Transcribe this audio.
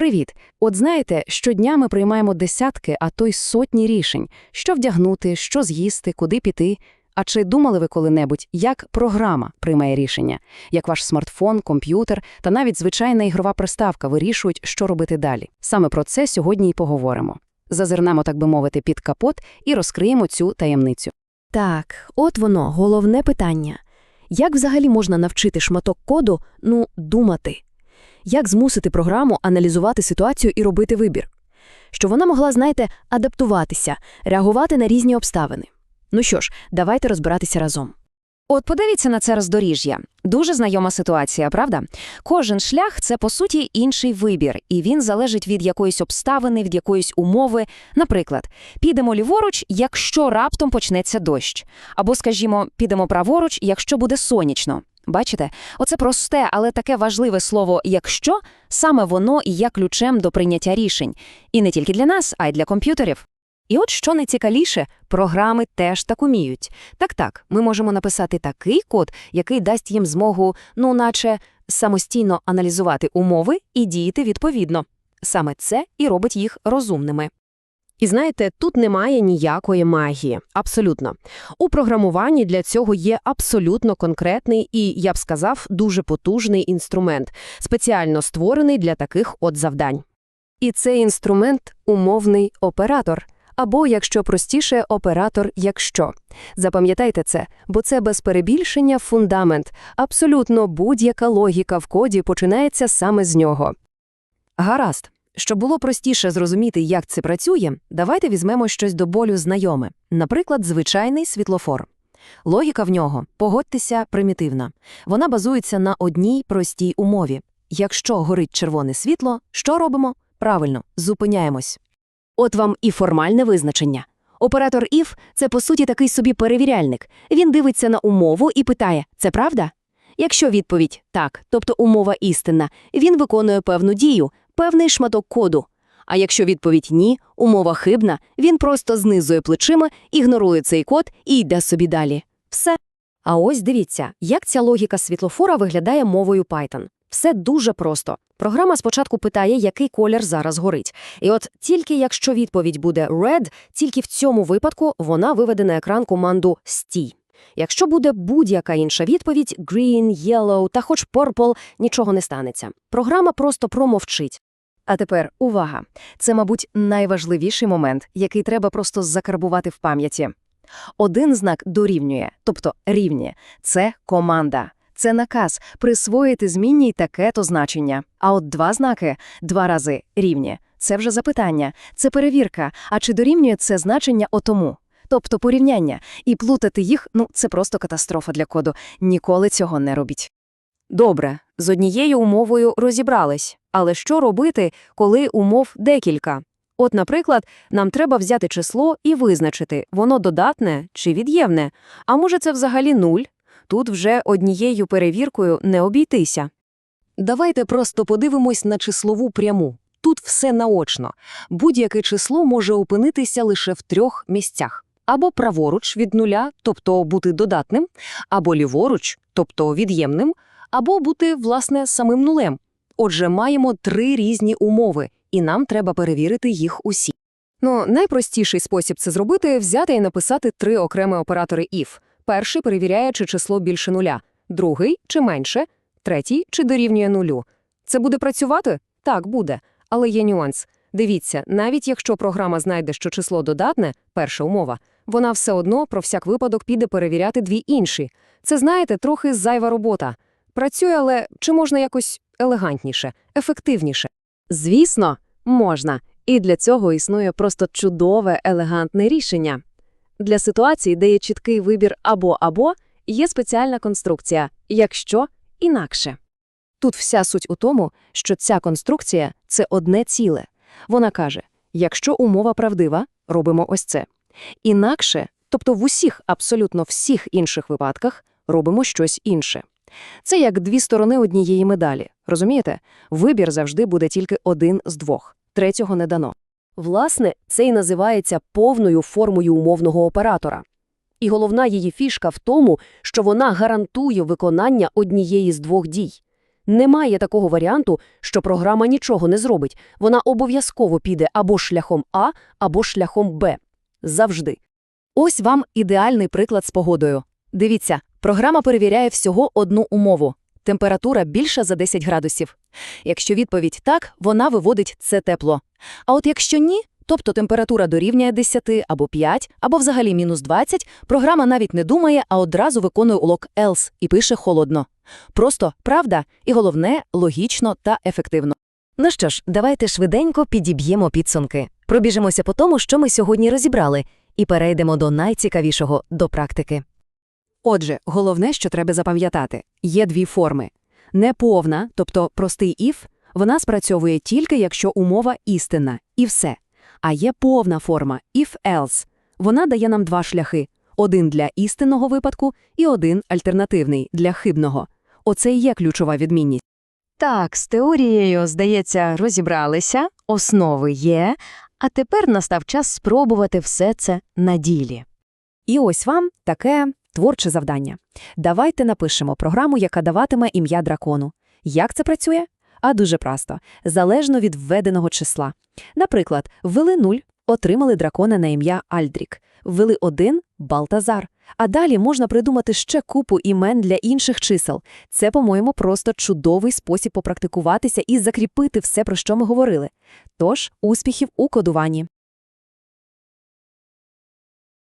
Привіт! От знаєте, щодня ми приймаємо десятки, а то й сотні рішень, що вдягнути, що з'їсти, куди піти. А чи думали ви коли-небудь, як програма приймає рішення, як ваш смартфон, комп'ютер та навіть звичайна ігрова приставка вирішують, що робити далі? Саме про це сьогодні і поговоримо. Зазирнемо, так би мовити, під капот і розкриємо цю таємницю. Так, от воно, головне питання. Як взагалі можна навчити шматок коду, ну, думати? Як змусити програму аналізувати ситуацію і робити вибір? Щоб вона могла, знаєте, адаптуватися, реагувати на різні обставини. Ну що ж, давайте розбиратися разом. От подивіться на це роздоріжжя. Дуже знайома ситуація, правда? Кожен шлях це по суті інший вибір, і він залежить від якоїсь обставини, від якоїсь умови. Наприклад, підемо ліворуч, якщо раптом почнеться дощ, або, скажімо, підемо праворуч, якщо буде сонячно. Бачите, оце просте, але таке важливе слово якщо саме воно і є ключем до прийняття рішень, і не тільки для нас, а й для комп'ютерів. І от що найцікавіше, програми теж так уміють. Так-так, ми можемо написати такий код, який дасть їм змогу, ну наче, самостійно аналізувати умови і діяти відповідно. Саме це і робить їх розумними. І знаєте, тут немає ніякої магії. Абсолютно. У програмуванні для цього є абсолютно конкретний і, я б сказав, дуже потужний інструмент, спеціально створений для таких от завдань. І цей інструмент – умовний оператор. Або, якщо простіше, оператор «якщо». Запам'ятайте це, бо це без перебільшення фундамент. Абсолютно будь-яка логіка в коді починається саме з нього. Гаразд. Щоб було простіше зрозуміти, як це працює, давайте візьмемо щось до болю знайоме. Наприклад, звичайний світлофор. Логіка в нього, погодьтеся, примітивна. Вона базується на одній простій умові. Якщо горить червоне світло, що робимо? Правильно, зупиняємось. От вам і формальне визначення. Оператор if – це, по суті, такий собі перевіряльник. Він дивиться на умову і питає «це правда?». Якщо відповідь «так», тобто умова істинна, він виконує певну дію, певний шматок коду. А якщо відповідь «ні», умова хибна, він просто знизує плечима, ігнорує цей код і йде собі далі. Все. А ось дивіться, як ця логіка світлофора виглядає мовою Python. Все дуже просто. Програма спочатку питає, який колір зараз горить. І от тільки якщо відповідь буде red, тільки в цьому випадку вона виведе на екран команду «стій». Якщо буде будь-яка інша відповідь green, yellow та хоч purple, нічого не станеться. Програма просто промовчить. А тепер увага! Це, мабуть, найважливіший момент, який треба просто закарбувати в пам'яті. Один знак дорівнює, тобто рівні – це команда. Це наказ присвоїти змінній таке-то значення. А от два знаки два рази рівні. Це вже запитання, це перевірка. А чи дорівнює це значення отому? Тобто порівняння. І плутати їх ну це просто катастрофа для коду. Ніколи цього не робіть. Добре, з однією умовою розібрались. Але що робити, коли умов декілька? От, наприклад, нам треба взяти число і визначити, воно додатне чи від'ємне. А може це взагалі нуль? Тут вже однією перевіркою не обійтися. Давайте просто подивимось на числову пряму. Тут все наочно. Будь-яке число може опинитися лише в трьох місцях. Або праворуч від нуля, тобто бути додатним, або ліворуч, тобто від'ємним, або бути, власне, самим нулем. Отже, маємо три різні умови, і нам треба перевірити їх усі. Ну, найпростіший спосіб це зробити – взяти і написати три окремі оператори if. Перший перевіряє, чи число більше нуля, другий – чи менше, третій – чи дорівнює нулю. Це буде працювати? Так, буде. Але є нюанс. Дивіться, навіть якщо програма знайде, що число додатне, перша умова, вона все одно про всяк випадок піде перевіряти дві інші. Це, знаєте, трохи зайва робота. Працює, але чи можна якось елегантніше, ефективніше? Звісно, можна. І для цього існує просто чудове, елегантне рішення. Для ситуації, де є чіткий вибір або-або, є спеціальна конструкція «якщо інакше». Тут вся суть у тому, що ця конструкція – це одне ціле. Вона каже, якщо умова правдива, робимо ось це. Інакше, тобто в усіх, абсолютно всіх інших випадках, робимо щось інше. Це як дві сторони однієї медалі. Розумієте? Вибір завжди буде тільки один з двох. Третього не дано. Власне, це й називається повною формою умовного оператора. І головна її фішка в тому, що вона гарантує виконання однієї з двох дій. Немає такого варіанту, що програма нічого не зробить. Вона обов'язково піде або шляхом А, або шляхом Б. Завжди. Ось вам ідеальний приклад з погодою. Дивіться, програма перевіряє всього одну умову – температура більша за 10 градусів. Якщо відповідь «так», вона виводить «це тепло». А от якщо ні, тобто температура дорівнює 10 або 5, або взагалі мінус 20, програма навіть не думає, а одразу виконує улок «else» і пише «холодно». Просто правда і, головне, логічно та ефективно. Ну що ж, давайте швиденько підіб'ємо підсумки. Пробіжимося по тому, що ми сьогодні розібрали, і перейдемо до найцікавішого – до практики. Отже, головне, що треба запам'ятати – є дві форми. Неповна, тобто простий «if», вона спрацьовує тільки, якщо умова істинна, і все. А є повна форма «if-else». Вона дає нам два шляхи – один для істинного випадку і один альтернативний – для хибного. Оце і є ключова відмінність. Так, з теорією, здається, розібралися, основи є, а тепер настав час спробувати все це на ділі. І ось вам таке творче завдання. Давайте напишемо програму, яка даватиме ім'я дракону. Як це працює? А дуже просто. Залежно від введеного числа. Наприклад, ввели 0, отримали дракона на ім'я Альдрік. Ввели 1 – Балтазар. А далі можна придумати ще купу імен для інших чисел. Це, по-моєму, просто чудовий спосіб попрактикуватися і закріпити все, про що ми говорили. Тож, успіхів у кодуванні.